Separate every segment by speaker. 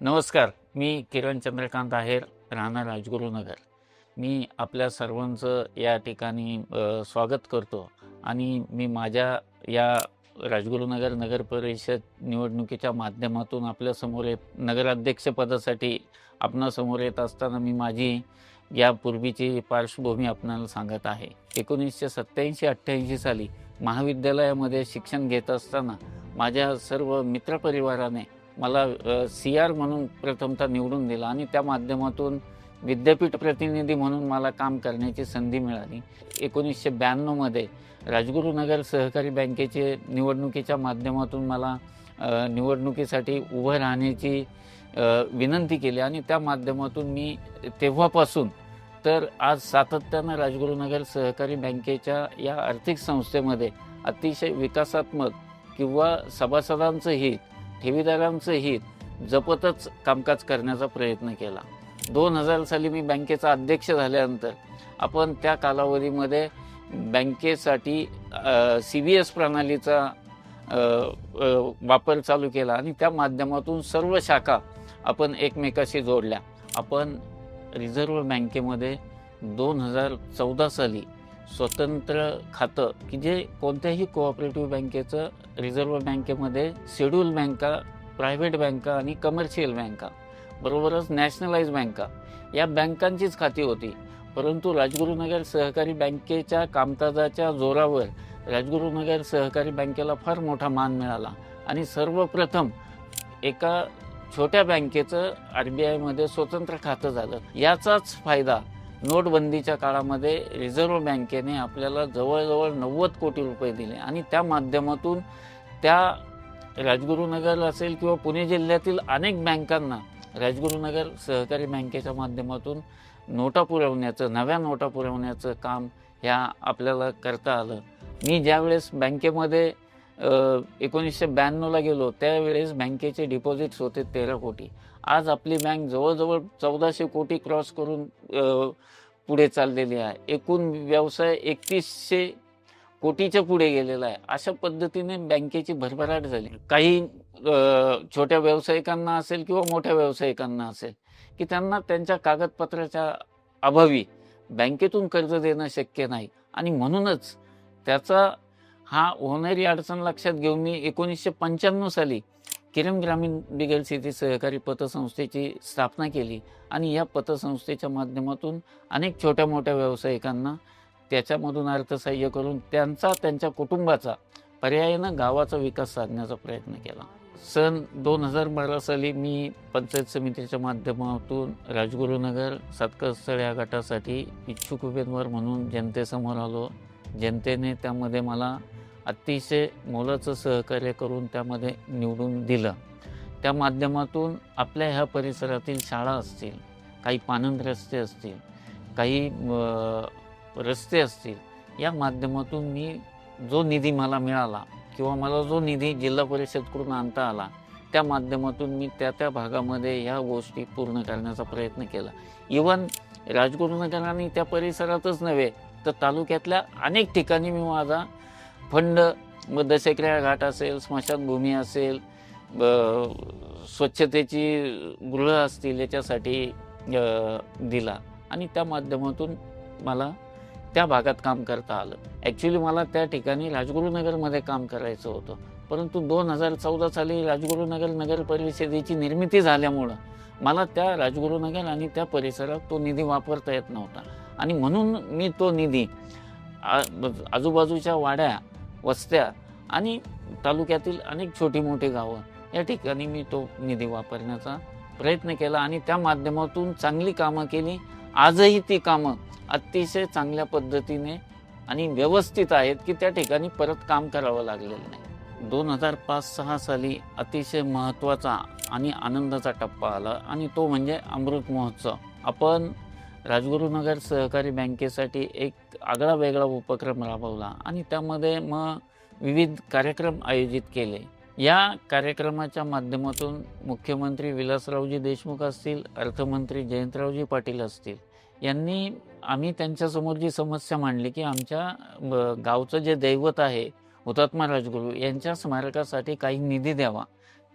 Speaker 1: नमस्कार मी किरण चंद्रकांत आहेर राहणार राजगुरुनगर मी आपल्या सर्वांचं या ठिकाणी स्वागत करतो आणि मी माझ्या या राजगुरुनगर नगर परिषद निवडणुकीच्या माध्यमातून आपल्यासमोर येत नगराध्यक्षपदासाठी आपणासमोर येत असताना मी माझी यापूर्वीची पार्श्वभूमी आपणाला सांगत आहे. एकोणीसशे सत्त्याऐंशी अठ्ठ्याऐंशी साली महाविद्यालयामध्ये शिक्षण घेत असताना माझ्या सर्व मित्रपरिवाराने मला सी आर म्हणून प्रथमतः निवडून दिला आणि त्या माध्यमातून विद्यापीठ प्रतिनिधी म्हणून मला काम करण्याची संधी मिळाली. एकोणीसशे ब्याण्णवमध्ये राजगुरुनगर सहकारी बँकेचे निवडणुकीच्या माध्यमातून मला निवडणुकीसाठी उभं राहण्याची विनंती केली आणि त्या माध्यमातून मी तेव्हापासून तर आज सातत्यानं राजगुरुनगर सहकारी बँकेच्या या आर्थिक संस्थेमध्ये अतिशय विकासात्मक किंवा सभासदांचं हित ठेवीदारांचं हित जपतच कामकाज करण्याचा प्रयत्न केला. दोन हजार साली मी बँकेचा अध्यक्ष झाल्यानंतर आपण त्या कालावधीमध्ये बँकेसाठी सी बी एस प्रणालीचा वापर चालू केला आणि त्या माध्यमातून सर्व शाखा आपण एकमेकाशी जोडल्या. आपण रिझर्व्ह बँकेमध्ये दोन हजार चौदा साली स्वतंत्र खातं की जे कोणत्याही कोऑपरेटिव्ह बँकेचं रिझर्व्ह बँकेमध्ये शेड्यूल बँका प्रायव्हेट बँका आणि कमर्शियल बँका बरोबरच नॅशनलाइज बँका या बँकांचीच खाती होती. परंतु राजगुरुनगर सहकारी बँकेच्या कामकाजाच्या जोरावर राजगुरुनगर सहकारी बँकेला फार मोठा मान मिळाला. आणि सर्वप्रथम एका छोट्या बँकेचं आर बी आयमध्ये स्वतंत्र खातं झालं. याचाच फायदा नोटबंदीच्या काळामध्ये रिझर्व्ह बँकेने आपल्याला जवळजवळ नव्वद कोटी रुपये दिले. आणि त्या माध्यमातून त्या राजगुरुनगर असेल किंवा पुणे जिल्ह्यातील अनेक बँकांना राजगुरुनगर सहकारी बँकेच्या माध्यमातून नोटा पुरवण्याचं नव्या नोटा पुरवण्याचं काम ह्या आपल्याला करता आलं. मी ज्यावेळेस बँकेमध्ये एकोणीसशे ब्याण्णवला गेलो त्यावेळेस बँकेचे डिपॉझिट्स होते तेरा कोटी. आज आपली बँक जवळजवळ चौदाशे कोटी क्रॉस करून पुढे चाललेली आहे. एकूण व्यवसाय एकतीसशे कोटीच्या पुढे गेलेला आहे. अशा पद्धतीने बँकेची भरभराट झाली. काही छोट्या व्यावसायिकांना असेल किंवा मोठ्या व्यावसायिकांना असेल की त्यांना त्यांच्या कागदपत्राच्या अभावी बँकेतून कर्ज देणं शक्य नाही. आणि म्हणूनच त्याचा हा होणारी अडचण लक्षात घेऊन मी एकोणीसशे पंच्याण्णव साली किरण ग्रामीण बिगल सिटी सहकारी पतसंस्थेची स्थापना केली आणि या पतसंस्थेच्या माध्यमातून अनेक छोट्या मोठ्या व्यावसायिकांना त्याच्यामधून अर्थसहाय्य करून त्यांचा त्यांच्या कुटुंबाचा पर्यायानं गावाचा विकास साधण्याचा प्रयत्न केला. सन दोन हजार बारा साली मी पंचायत समितीच्या माध्यमातून राजगुरुनगर सातकस्थळ या गटासाठी इच्छुक उमेदवार म्हणून जनतेसमोर आलो. जनतेने त्यामध्ये मला अतिशय मोलाचं सहकार्य करून त्यामध्ये निवडून दिलं. त्या माध्यमातून आपल्या ह्या परिसरातील शाळा असतील काही पानंद रस्ते असतील काही रस्ते असतील या माध्यमातून मी जो निधी मला मिळाला किंवा मला जो निधी जिल्हा परिषदकडून आणता आला त्या माध्यमातून मी त्या त्या भागामध्ये ह्या गोष्टी पूर्ण करण्याचा प्रयत्न केला. इवन राजगुरुनगरांनी त्या परिसरातच नव्हे तर तालुक्यातल्या अनेक ठिकाणी मी माझा फंड मग दशक्रिया घाट असेल स्मशानभूमी असेल स्वच्छतेची गृह असतील याच्यासाठी दिला. आणि त्या माध्यमातून मला त्या भागात काम करता आलं. ॲक्च्युली मला त्या ठिकाणी राजगुरुनगरमध्ये काम करायचं होतं. परंतु दोन हजार चौदा साली राजगुरुनगर नगर परिषदेची निर्मिती झाल्यामुळं मला त्या राजगुरुनगर आणि त्या परिसरात तो निधी वापरता येत नव्हता. आणि म्हणून मी तो निधी आजूबाजूच्या वाड्या वस्त्या आणि तालुक्यातील अनेक छोटी मोठी गावं. या ठिकाणी मी तो निधी वापरण्याचा प्रयत्न केला आणि त्या माध्यमातून चांगली कामं केली. आजही ती कामं अतिशय चांगल्या पद्धतीने आणि व्यवस्थित आहेत की त्या ठिकाणी परत काम करावं लागलेलं नाही. दोन हजार पाच सहा साली अतिशय महत्त्वाचा आणि आनंदाचा टप्पा आला आणि तो म्हणजे अमृत महोत्सव. आपण राजगुरुनगर सहकारी बँकेसाठी एक आगळा वेगळा उपक्रम राबवला आणि त्यामध्ये मग विविध कार्यक्रम आयोजित केले. या कार्यक्रमाच्या माध्यमातून मुख्यमंत्री विलासरावजी देशमुख असतील अर्थमंत्री जयंतरावजी पाटील असतील यांनी आम्ही त्यांच्यासमोर जी समस्या मांडली की आमच्या गावचं जे दैवत आहे हुतात्मा राजगुरू यांच्या स्मारकासाठी काही निधी द्यावा.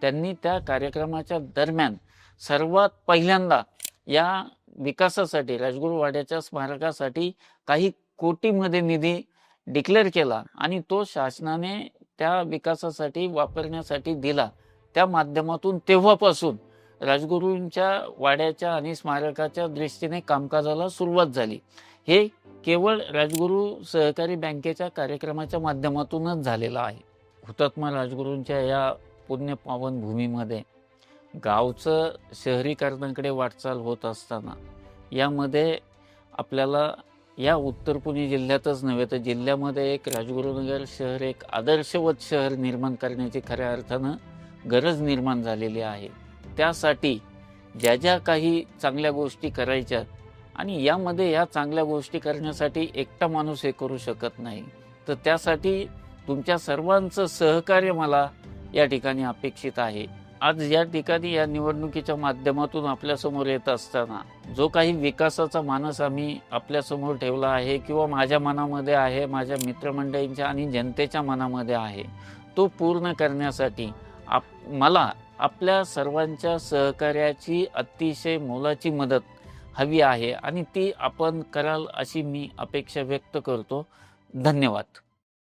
Speaker 1: त्यांनी त्या कार्यक्रमाच्या दरम्यान सर्वात पहिल्यांदा या विकासासाठी राजगुरू वाड्याच्या स्मारकासाठी काही कोटीमध्ये निधी डिक्लेअर केला आणि तो शासनाने त्या विकासासाठी वापरण्यासाठी दिला. त्या माध्यमातून तेव्हापासून राजगुरूंच्या वाड्याच्या आणि स्मारकाच्या दृष्टीने कामकाजाला सुरुवात झाली. हे केवळ राजगुरू सहकारी बँकेच्या कार्यक्रमाच्या माध्यमातूनच झालेलं आहे. हुतात्मा राजगुरूंच्या या पुण्य पावन भूमीमध्ये गावचं शहरीकरणाकडे वाटचाल होत असताना यामध्ये आपल्याला या उत्तर पुणे जिल्ह्यातच नव्हे तर जिल्ह्यामध्ये एक राजगुरुनगर शहर एक आदर्शवत शहर निर्माण करण्याची खऱ्या अर्थानं गरज निर्माण झालेली आहे. त्यासाठी ज्या ज्या काही चांगल्या गोष्टी करायच्या आणि यामध्ये या चांगल्या गोष्टी करण्यासाठी एकटा माणूस हे करू शकत नाही. तर त्यासाठी तुमच्या सर्वांचं सहकार्य मला या ठिकाणी अपेक्षित आहे. आज या ठिकाणी या निवडणुकीच्या माध्यमातून आपल्यासमोर येत असताना जो काही विकासाचा मानस आम्ही आपल्यासमोर ठेवला आहे किंवा माझ्या मनामध्ये आहे माझ्या मित्रमंडळींच्या आणि जनतेच्या मनामध्ये आहे तो पूर्ण करण्यासाठी आप मला आपल्या सर्वांच्या सहकार्याची अतिशय मोलाची मदत हवी आहे आणि ती आपण कराल अशी मी अपेक्षा व्यक्त करतो. धन्यवाद.